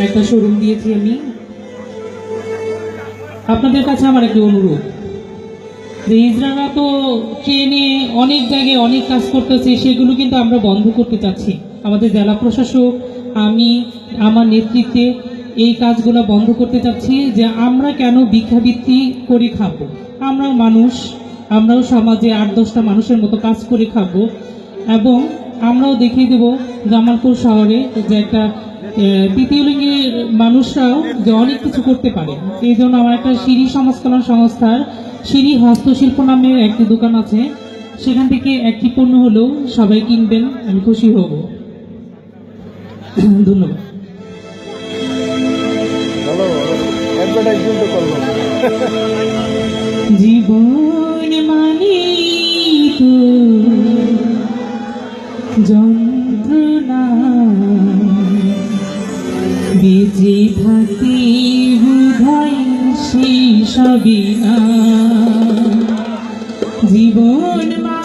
একটা শোরুম দিয়েছি আমি। আপনাদের কাছে আমার একটি অনুরোধ। যে তো ট্রেনে অনেক জায়গায় অনেক কাজ করতেছে, সেগুলো কিন্তু আমরা বন্ধ করতে চাচ্ছি। আমাদের জেলা প্রশাসক, আমি, আমার নেতৃত্বে এই কাজগুলো বন্ধ করতে চাচ্ছি যে আমরা কেন ভিক্ষাবৃত্তি করে খাব? আমরাও মানুষ, আমরাও সমাজে আট দশটা মানুষের মতো কাজ করে খাব। এবং আমরাও দেখিয়ে দেব, জামালপুর শহরে যে একটা তৃতীয় লিঙ্গের মানুষরাও যে অনেক কিছু করতে পারে। এই জন্য আমার একটা সিঁড়ি সংস্করণ সংস্থার সিঁড়ি হস্তশিল্প নামের একটি দোকান আছে। সেখান থেকে একটি পণ্য হলেও সবাই কিনবেন আমি খুশি হব। ধন্যবাদ। জীবন মানে তো যন্ত্রণা। বেঁচে থাকতে বুধাই সবই না জীবন মানে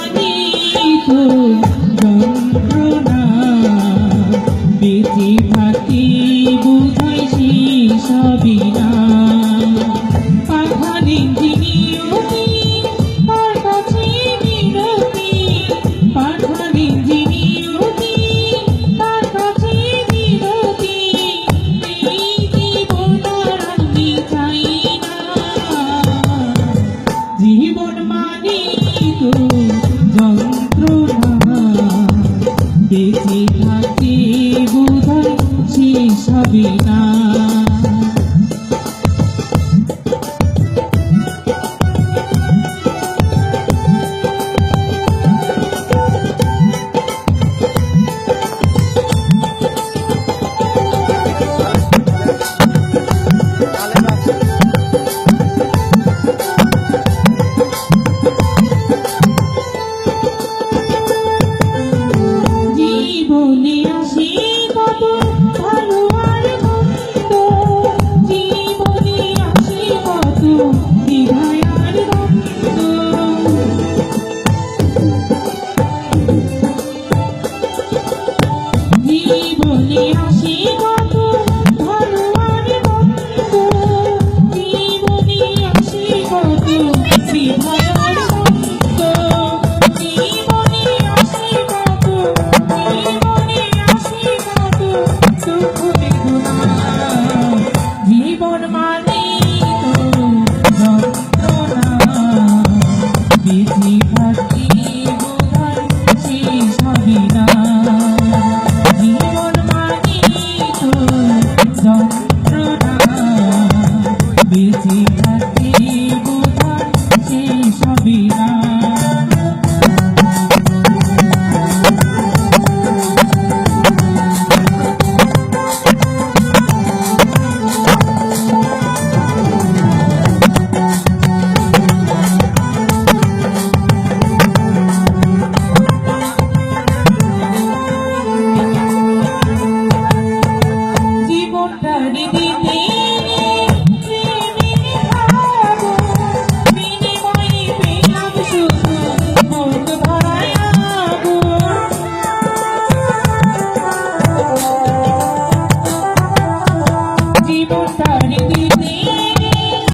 বেঁচে থাকতে বোধহয় শেষ হবে না। মনে